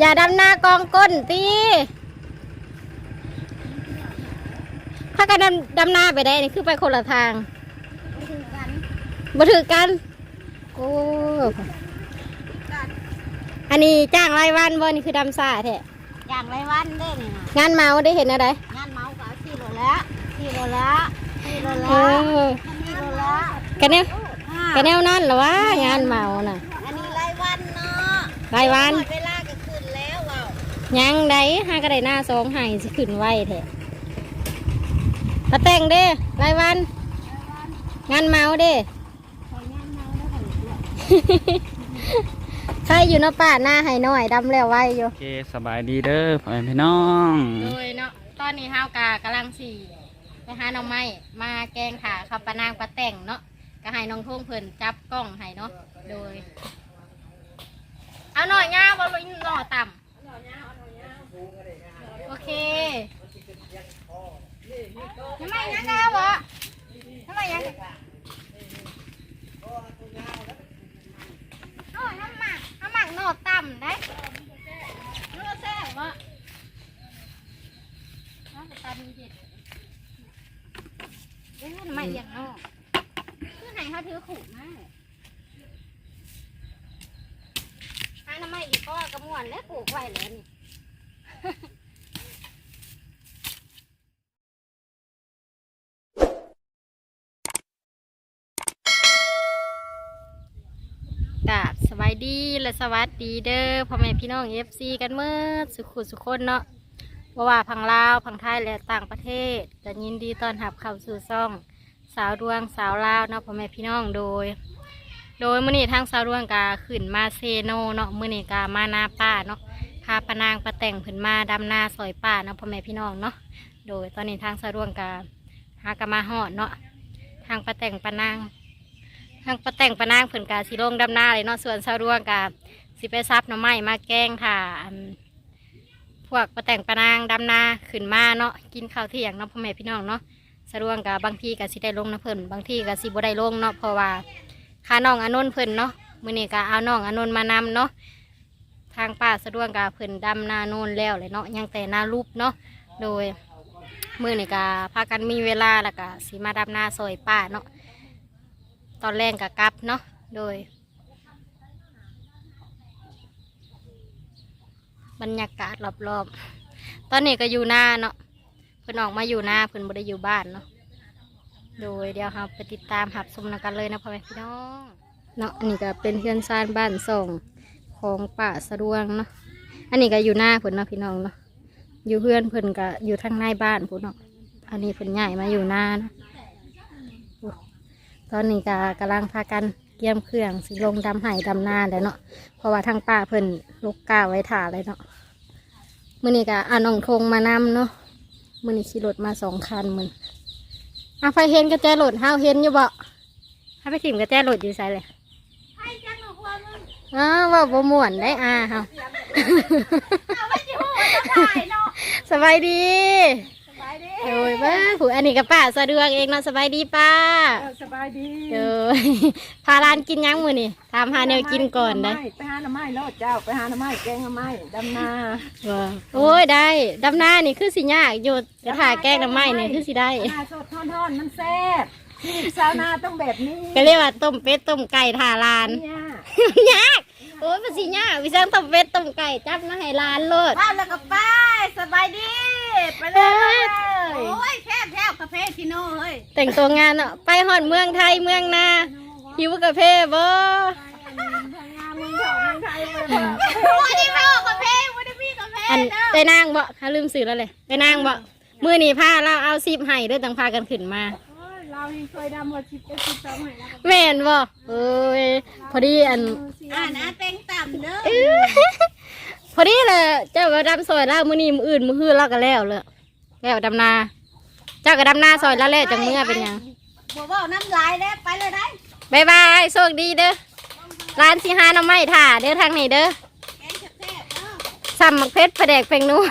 อย่าดำหน้ากองก้นตีถ้ากันดำดำหน้าไปได้นี่คือไปคนละทางบ่ถือกัน โอ้ อันนี้จ้างรายวันบ่นี่คือดำซ่าแท้อย่างไรวันเด้นี่นะงานเมาได้เห็นอะไรงานเมาก็สี่โลแล้วสี่โลแล้วสี่โลเอแล้วอสี่โลแล้วกันแนวอ่ากันแนวนั่นเหรอวะงานเมาน่ะ อันนี้รายวันเนาะรายวันหมดเวลาก็ขึ้นแล้วว้าว ยังได้ห้ากระไดหน้าสองใหายสิขึ้นไว้แท้มาแต่งเด้รายวัน งานเมาเด้ของานเมาแล้วค่ะใครอยู่เนาะป้าหน้าให้น้อยดำแล้วไว้อยู่ โอเคสบายดีเด้อพ่อแม่พี่น้องโดยเนาะตอนนี้ห้าวกากำลังสี่ไปหาหน้องไม้มาแกงขาขับปะนางปะแต่งเนาะก็ให้น้องทุ่งเพิ่นจับกล้องให้เนาะโดย เอาหน่อยง่าบอลหน่อต่ำ โอเคทำไมงั้นนะวะทำไมงั้นโอ้ยน้ำหมักน้ำหมักหน่อต่ำได้นื้อแซ่บวะน้องตามีเด็ดเอ้ยทำไมอย่างนอกคือไหนเขาถือขู่มากถ้าทำไมอีกก็กระมวนและปลูกไว้แล้วนี่ กาบสบายดีและสวัสดีเด้อพ่อแม่พี่น้องเอฟซีกันเมื่อสุขุสุขคนเนาะว่าว่าพังลาวพังไทยและต่างประเทศจะยินดีต้อนรับเข้าสู่ซ่อง สาวดวงสาวลาวเนาะพ่อแม่พี่น้องโดย โดยมื้อนี้ทางสาวดวงกาขึ้นมาเซโนเนาะมื้อนี้กามานาป้าเนาะ พาปนางประแต่งขึ้นมาดำนาซอยป้าเนาะพ่อแม่พี่น้องเนาะโดยตอนนี้ทางสาวดวงกาหากะมาฮอดเนาะทางประแต่งปนาง ทางประแต่งปนางเพิ่นกาสิลงดำนาเลยเนาะส่วนสาวดวงกาสิไปซับหน่อไม้มาแกงค่ะพวกประแต่งปนางดำนาขึ้นมาเนาะกินข้าวเที่ยงเนาะพ่อแม่พี่น้องเนาะสะดวกกับบางทีก็สิได้ลงนะเพิ่นบางทีก็สิบ่ได้ลงเนาะเพราะว่าค่าน้องอานนท์เพิ่นเนาะมื้อนี้ก็เอาน้องอานนท์มานำเนาะ ทางป้าสะดวกกับเพิ่นดำนาโนนแล้วเลยเนาะยังแต่นารูปเนาะโดยมือนี้ก็พากันมีเวลาแล้วก็สิมาดำนาซอยป้าเนาะตอนแรกก็กลับเนาะโดย บรรยากาศรอบๆ ตอนนี้ก็อยู่หน้าเนาะเพิ่นออกมาอยู่หน้าเพิ่นบ่ได้อยู่บ้านเนาะโดยเดี๋ยวเราไปติดตามหับชมนกันเลยนะพ่อแม่พี่น้องเนาะอันนี้ก็เป็นเพื่อนซานบ้านส่ง ของป่าสะดวงเนาะอันนี้ก็อยู่หน้าเพิ่นเนาะพี่น้องเนาะอยู่เพื่อนเพิ่นก็อยู่ทางในบ้านพุ่นเนาะอันนี้เพิ่นใหญ่มาอยู่หน้านะตอนนี้ก็กำลังพากันเกี่ยมเครื่องสิลงดำไห้ดำนาแล้วเนาะเพราะว่าทางป่าเพิ่นลูกกาไว้ถ่าเลยเนาะมื่อนี้ก็อ่านองทงมานำเนาะมื่อนี้ขี่รถมาสองคันมึงอะไฟเห็นกระแจรถห้าวเห็นอยู่บ่ถ้ไปถิ่มกระแจรถอยู่ใส่เลย อ้าวว่าบ่ม่วนได้อ่าเฮาสบายดีสบายดีโอ้ยบ้าผู้อันนี้กับป้าสะดวกเองเนาะสบายดีป้าสบายดีเออพาร้านกินยังมือนี่ถามหาแนวกินก่อนได้ไปหาหน่อไม้โลดเจ้าไปหาหน่อไม้แกงหน่อไม้ดำนาว่าโอ้ยได้ดำหน้านี่คือสิยากอยู่กระถาแกงน้ำไม้นี่คือสิได้นาสดทอนๆมันแซ่บชีวิตชาวนาต้องแบบนี้ก็เรียกว่าต้มเป็ดต้มไก่ทาลานเนี่ย ยากโอ้ยภาษียากวิจังต้มเป็ดต้มไก่จับมาให้ร้านโลดบ้านแล้วก็ไปสบายดี ไปเลยโอ้ยแคบแคบกาแฟชิโน่เฮ้ยแต่งตัวงานเนาะไปหอดเมืองไทยเมืองนาหิวกาแฟบ่โอ้ยนี่ไม่ออกกาแฟไม่ได้พี่กาแฟอันเด้อไปนางบ่ถ้าลืมสื่อแล้วเลยไปนางบ่มือนี่พาเราเอาซีบให้เด้วยต้องพากันขึ้นมา เราเคยดำหมดชิปไปชิปสองให้แล้วแม่นบ่เอ้ยพอดีอัน อ่านะเต็งต่ำเด้ออื้อพอดีเลยเจ้าก็ดำซอยแล้วมื้อนี้มื้ออื่นมื้อฮื้อเราก็แล้วเลยแล้วดำนา เจ้าก็ดำนาซอยแล้วแหละจังเมื่อเป็นหยังบอกว่าน้ำลายได้ไปเลยได้บายบายโชคดีเด้อร้านสีหาน้ำไม้ถ่าเด้อทางนี้เด้อแกงแซ่บๆเด้อซ้ำมักเพชรผดกเพลงนัว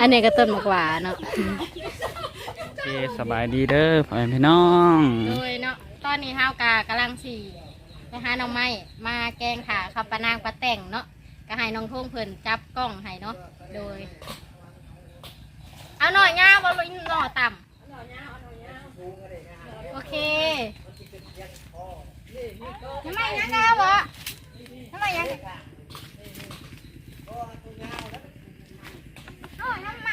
อันนี้ก็ต้นมะกหวาเนาะโอเคสบายดีเด้อพ่อแม่พี่น้องโดยเนาะตอนนี้ห้าวกากำลังสี่ไปหาน้องไม้มาแกงขาขับปลานางปลาแต่งเนาะก็ให้น้องทุ่งเพิ่นจับกล้องให้เนาะโดย เอาหน่อยย่าบอลลูนหน่อต่ำโอเคทำไมยังไงวะทำไมยังโอ้ยน้ำห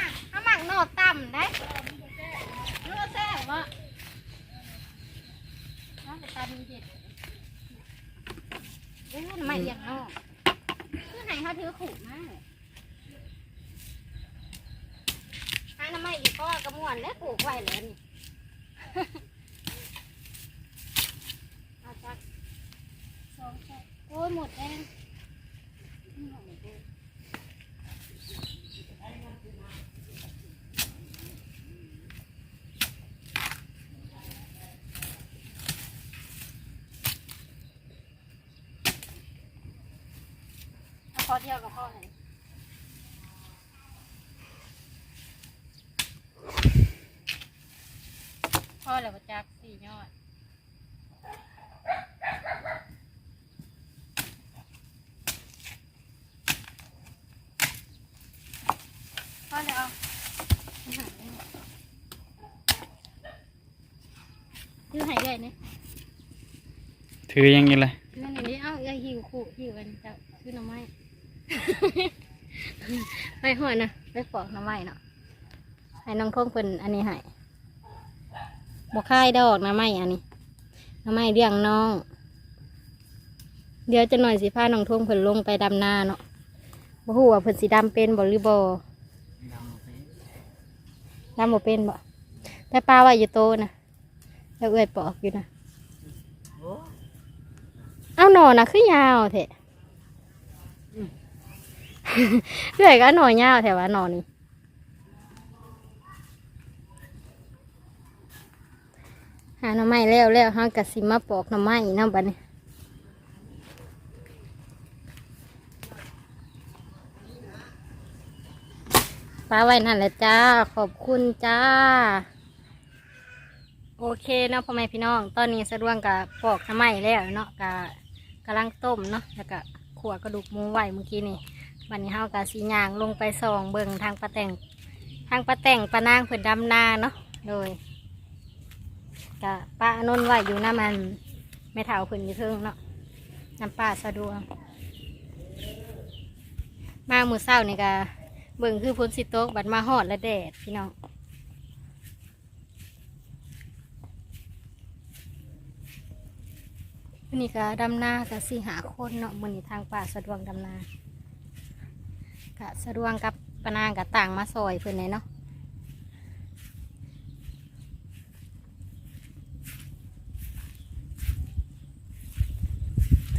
มัก น้ำหมักหน่อต่ำได้เลือแซ่บวะน้ำตาลเด็ดเอ้ยทำไมเรียงนอกคือไหนเขาถือขู่มากอันนั้นไม่อีกก็กระมวนและปลูกไว้แล้วนี่เอาจักสองแค่โอ้ยหมดเอง เที่ยวกับพ่อไหนอพ่อแล้วก็จักสี่ยอดพ่อแล้วคือหายเลยเนี่ยถือยังไงเลย นั่นนี่เอ้าอย่าหิวขู่หิวกันจะคือหน่อไม้ ไปหัวนะไปปอกหน่อไม้เนาะให้น้องทงเป็นอันนี้ให้บกค่ายดอกหน่อไม้อันนี้หน่อไม้เลี้ยงน้อง เดี๋ยวจะหน่อยสิพาน้องทงเพิ่นลงไปดำนาเนาะบ่ฮู้ว่าเพิ่นสิดำเป็นบ่หรือบ่ดำบ่เป็นบ่แต่ปลาว่าอยู่โตนะแล้วเอื้อยปอกอยู่นะเอาหน่อนะคือยาวแท้ เอื้อยก็เอาหน่อยาวแท้ว่าหนอนี่หาหน่อไม้แล้วแล้วเฮาก็สิมาปอกหน่อไม้นำบัดนี้ฟ้าไว้นั่นแหละจ้า ขอบคุณจ้า โอเคเนาะพ่อแม่พี่น้อง ตอนนี้สะดวงกับปอกทำไมแล้วเนาะกับกำลังต้มเนาะแล้วก็ขัวกระดูกหมูไวเมื่อกี้นี่ วันนี้เฮากับสีย่างลงไปส่องเบิ่งทางปลาแต่งทางปลาแต่งปลานางเพิ่นดำนาเนาะโดยกับป้าอนนท์ไว้อยู่น้ามันแม่เฒ่าเพิ่นอยู่เทิงเนาะน้ำป้าสะดวงมาหมู่เศร้านี่ก็เบิ่งคือพ้นสิโต๊กบัดมาหอดและแดดพี่น้องวันนี้ก็ดำนากับสี่หาคนเนาะมือนี้ทางป่าสะดวกดำนา กะสะดวกกับปนางกับต่างมาซอยเพื่อนเลยเนาะ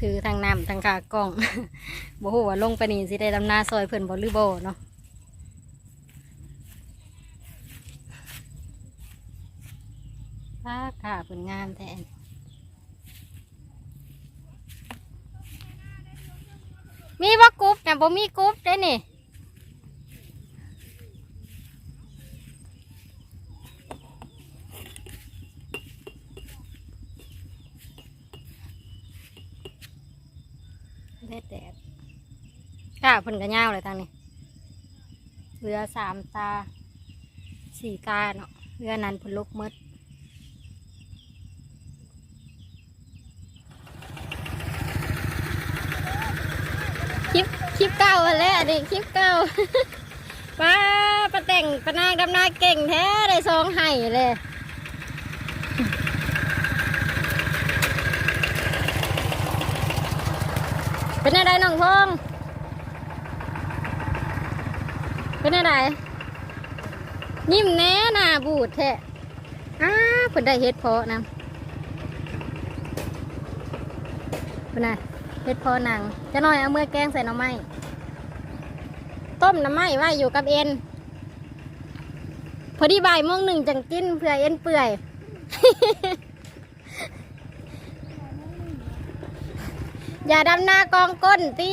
ถือทางน้ำทางกากล้องบ่ฮู้ว่าลงไปนี่สิได้ดำนาซอยเพิ่อนบ่หรือบ่เนาะป้าค่ะผลงานแทนมีบ่กรุ๊ปนะ บ่มีกรุ๊ปได้นี่แดดแดดกล้าเพิ่นก็ยาวเลยทางนี้เรือสามตาสี่ตาเนาะเรือนั้นเพิ่นลุกหมด คลิปเก่าแล้วดิคลิปเก่าป้าป้าแต่งป้านางดำนาเก่งแท้ได้ซองไห้เลยเป็นอะไรน้องพงเป็นอะไรยิ้มแน่หน้าบูดแท้อ้าเพิ่นได้เฮ็ดเพาะนะเพิ่นน่ะ เฮ็ดพอหนังจะน่อยเอาเมื่อแกงใส่หน่อไม้ต้มหน่อไม้ไว้อยู่กับเอ็น พอดีบ่ายโมงหนึ่งจังกินเพื่อเอ็นเปื่อย อย่าดำหน้ากองก้นตี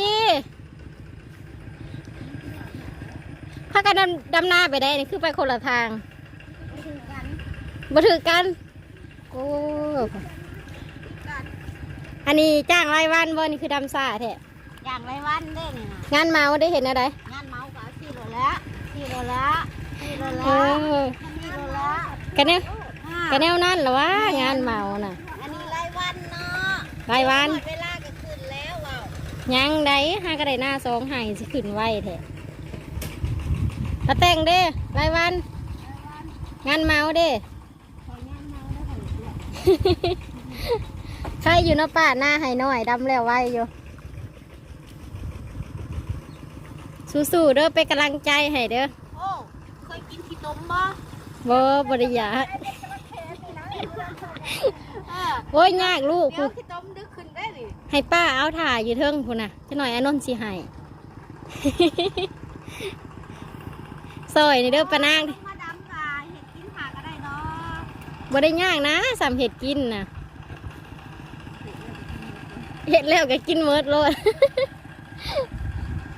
พากันดำดำหน้าไปได้นี่คือไปคนละทางบ่ถือกัน โอ้ อันนี้จ้างรายวันบ่นี่คือดำซ่าแท้อย่างไรวันเด้นี่นะงานเมาได้เห็นอะไรงานเมาก็เอาสี่โลแล้วสี่โลแล้วสี่โลเอแล้วอสี่โลแล้วกันแนวอ่ากันแนวนั่นเหรอวะงานเมาน่ะอันนี้รายวันเนาะรายวัน หมดเวลาก็ขึ้นแล้วว้าวยังได้ห้าก็ได้หน้าสองให้สิขึ้นไว้แท้มาแต่งเด้รายวัน งานเมาเด้ ของานเมาแล้วค่ะ ใครอยู่เนาะป้าหน้าให้น้อยดำแล้วไว้อยู่สู้ๆเด้อเป็นกำลังใจให้เด้อโอ้เคยกินขี้ต้มบ่บ่บริยากเออโอ้ยยากลูกเดี๋พูยวขี้ต้มดึกขึ้นได้ดิให้ป้าเอาถ่ายอยู่เทิงพูนน่ะจะหน่อยอนนท์สิให้ซอยนี่เด้อปานางมาดำกาเห็ดกินผักก็ได้เนาะบ่ได้ยากนะสำเห็ดกินน่ะ เห็ดแล้วก็กินเมิดโลด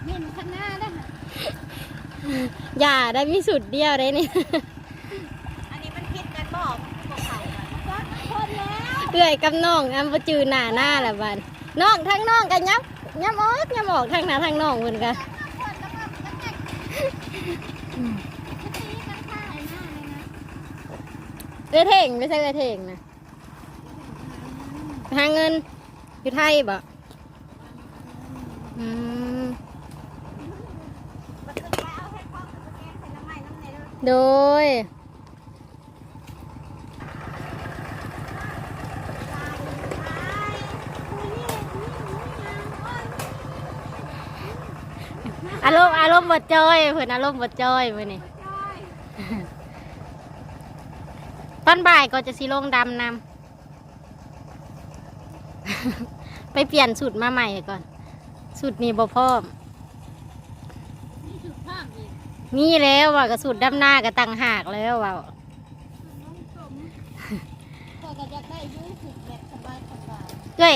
เห็นข้างหน้าได้ไหมอย่าได้มีสุดเดียวได้นี่อันนี้มันคิดกันบอกมันคือบอกเขาอะมันก็คนแล้วเอื่อยกับน้องอันบ่จือหน้าหน้าละบัดน้องทั้งน้องกันยับยับออกยับออกทั้งหน้าทั้งน้องเพิ่นก็คนแล้วก็มันก็จะตีกันข้างหน้าเลยนะเอ้ยเท่งไม่ใช่เอ้ยเท่งนะหาเงิน อยู่ไทยบ่อืมโดย อารมณ์อารมณ์บดจอยเพื่อนอารมณ์บดจอยมือนี่ตอนบ่ายก็จะสีลงดำนำ ไปเปลี่ยนสูตรมาใหม่ก่อนสูตรนี้บ่พร้อมนี่คือภาพอีกมีแล้วว่ากับสูตรดำหน้ากับตังหากแล้วว่าน้องสมก็ก็จะได้ยืดสุดแบบสบายสบายเอ้ย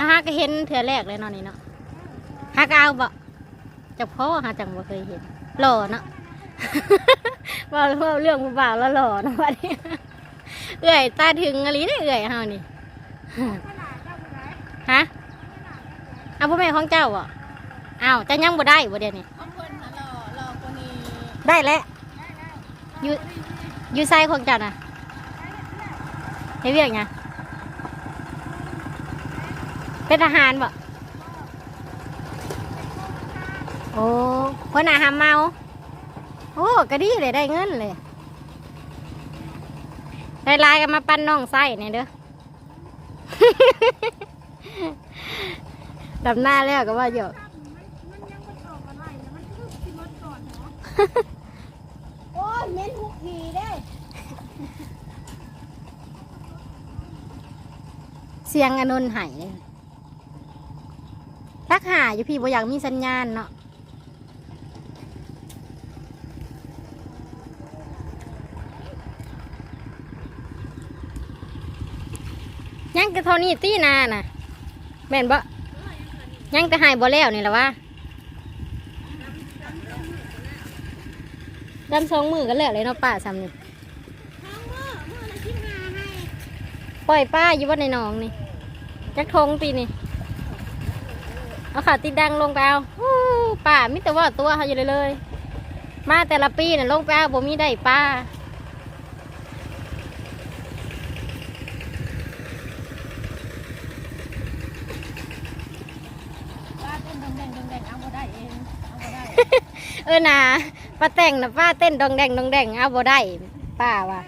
ฮาก็เห็นเถื่อแรกเลยเนาะนี่เนาะฮากเอาบ่จะพ่อฮาจังบ่เคยเห็นหล่อเนาะว่าว่าเรื่องผู้บ่าวแล้วหล่อเนาะวันนี้เอ้ยตาถึงอะไรได้เอ้ยเฮานี่ ฮะเอาพ่อแม่ของเจ้าบ่ะอ้าวเจะยังบ่ได้บ่เดี๋ยวนี้เอาคนน่ะรอรอคนนี้ได้แล้วอยู่อยู่ไซของเจ้าน่ะเฮ้ยเรียกไงเป็นทหารบ่โอ้คนอาหารเมาโอ้ก็ดีเลยได้เงินเลยได้ลายกันมาปั้นน้องไส้เนี่ยเด้อ ดำหน้าแล้วก็ว่าเยอะโอ้ยเม้นทุกทีได้เสียงอนนท์ไหายเลยทักหาอยู่พี่บ่อยากมีสัญญาณเนาะยังแต่เท่านี้ตีหนาน่ะ แม่นบ่ ยังแต่หายบ่แล้วนี่แหละวะดำสองมือกันแล้วเลยเนาะป้าซ้ำนี่ปล่อยป้าอยู่ว่าในหนองนี่จักทงปีนี่เอาขาติดดังลงไปเอาป้ามิแต่ว่าตัวเขาอยู่เลยเลย มาแต่ละปีน่ะลงไปเอาบ่มีได้ป้าเต้นดงแดงดงแดงเอาบ่ได้เองเอาบ่ได้ เออนะป้าแต่งนะป้าเต้นดองแดงดองแดงเอาบ่ได้ป้าว่ะ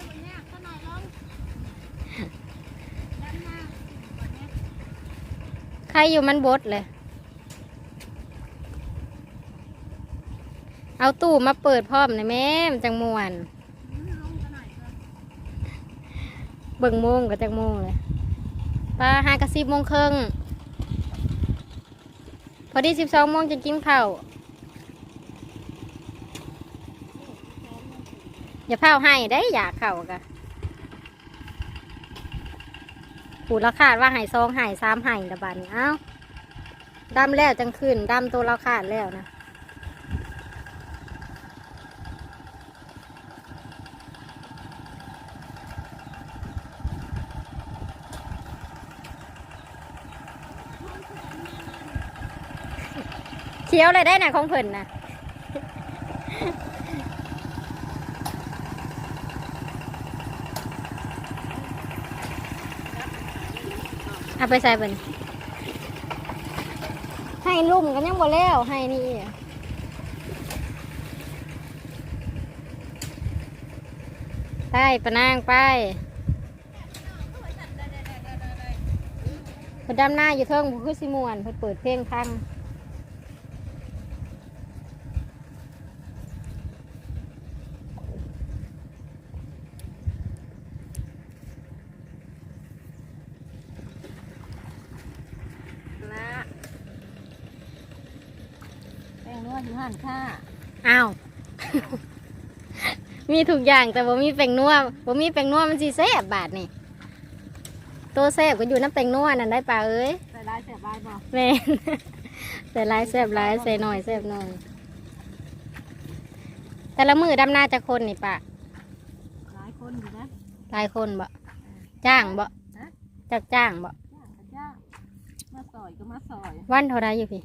ใครอยู่มันบดเลย เอาตู้มาเปิดพร้อมนะแม่จังมวนอืมงเบิ่งโมงกับจังโมงเลยป้าห้ากระสิบโมงครึ่งพอดีสิบสองโมงจะกินข้าว อย่าเผาให้ได้อยากเข่ากะผูเราคาดว่าหายซองหายสามหายตะบันเอ้าดำแล้วจังขึ้นดำตัวเราคาดแล้วนะเคี้ยวเลยได้นะของเพิ่นนะ เอาไปใส่เพิ่นให้ลุ่มกันยังบ่แล้วให้นี่ไปปะนางไปเพิ่นดำหน้าอยู่เทิงบ่คือสิม่วนเพิ่นเปิดเพลงพัง นะแป้งนวด อยู่หันค่ะอ้าว มีทุกอย่างแต่บ่มีแป้งนัวบ่มีแป้งนัวมันสิแซ่บบาดนี่ตัวแซ่บก็อยู่น้ำแป้งนัวนั่นได้ป่าเอ้ยใส่ลายเสียบลายบอกแม่น ใส่หลายแซ่บหลายใส่หน่อยแซ่บหน่อย แต่ละมือดำหน้าจะคนนี่ปะหลายคนอยู่นะหลายคนบ่จ้างบ่ฮะจักจ้างบ่จ้างกับจ้างมาซอยก็มาซอยวันเท่าไรอยู่พี่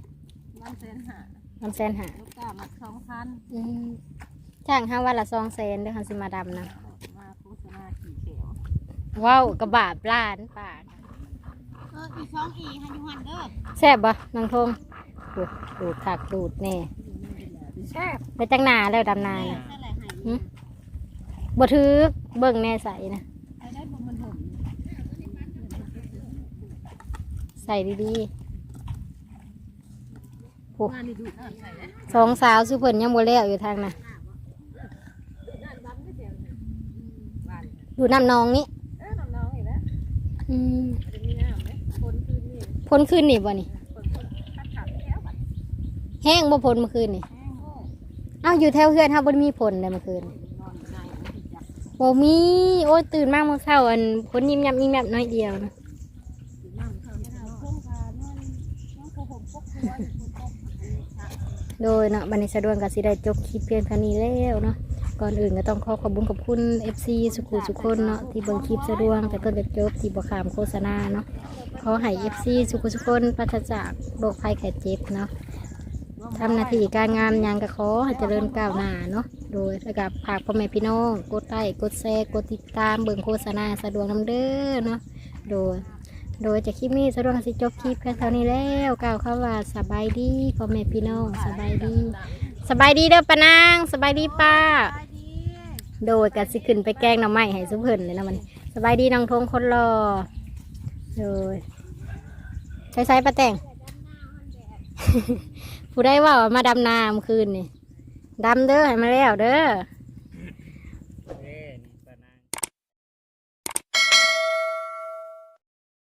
วันเซนหาลำแสนหาลูกกามาสองพันอืมจ้างห้าวันละสองแสนเด้อคันสิมาดำนะมาโฆษณาขี่เขียวว้าวกระบาบล้านป่าเอออีสองอีฮันยูฮันเด้อแซ่บบ่นางทงดูดดูดถักดูดแน่แซ่บไปจังนาแล้วดำนาน่ะนั่นแหละหายหึบ่ถือเบิ่งแน่ใส่นะไอ้ได้บุญมันห่มใส่ดีๆโอ้ งานนี่ดูน่าใส่นะสองสาวสุเพิ่นยังบ่แล้วอยู่ทางน่ะดูน้ำนองนี้เออน้องๆอีกแล้วอืมจะมีน้ำไหมคนคืนนี่พ้นคืนนี่บ่นี่คนคนขัดขัดแก้วบัดแห้งบ่พ้นเมื่อคืนนี่แห้งโง่เอ้าอยู่แถวเฮือนเฮาบ่ได้มีผลเลยเมื่อคืนนอนอยู่ในมันติดจับบ่มี โอ้ยตื่นมาเมื่อเช้าอันพ้นยิ้มยับยิ้มยับน้อยเดียวนะ โดยเนาะบันี้สะดวกก็สิได้จบคลิปเพียงเท่านี้แล้วเนาะก่อนอื่นก็ต้องขอขอบคุญขอบคุณ FC สุขุสุคนเนาะที่เบิ่งคลิปสะดวกแต่ต้นจนจบที่บ่ขามโฆษณาเนาะขอให้ FC สุขุสุคนปราศจากโรคภัยไข้เจ็บเนาะทำหน้าที่การงานยังก็ขอให้เจริญก้าวหน้าเนาะโดยแล้วกับฝากพ่อแม่พี่น้องกดไลค์กดแชร์กดติดตามเบิ่งโฆษณาสะดวกน้ำเด้อเนาะโดย โดยจากคลิปนี้สะดวกสิจบคลิปแค่เท่านี้แล้วกล่าวคำว่าสบายดีพ่อแม่พี่น้องสบายดี สบายดีเด้อป้านางสบายดีป้า โดยกันสิขึ้นไปแกล้งหน้ำไม้ให้สุเพิ่นเลยนะมันสบายดีน้องทงคนรอโดยใช้ใช้ปลาแต่ง ผู้ได้ว่ามาดำนาเมื่อคืนนี่ดำเด้อให้มาแล้วเด้อ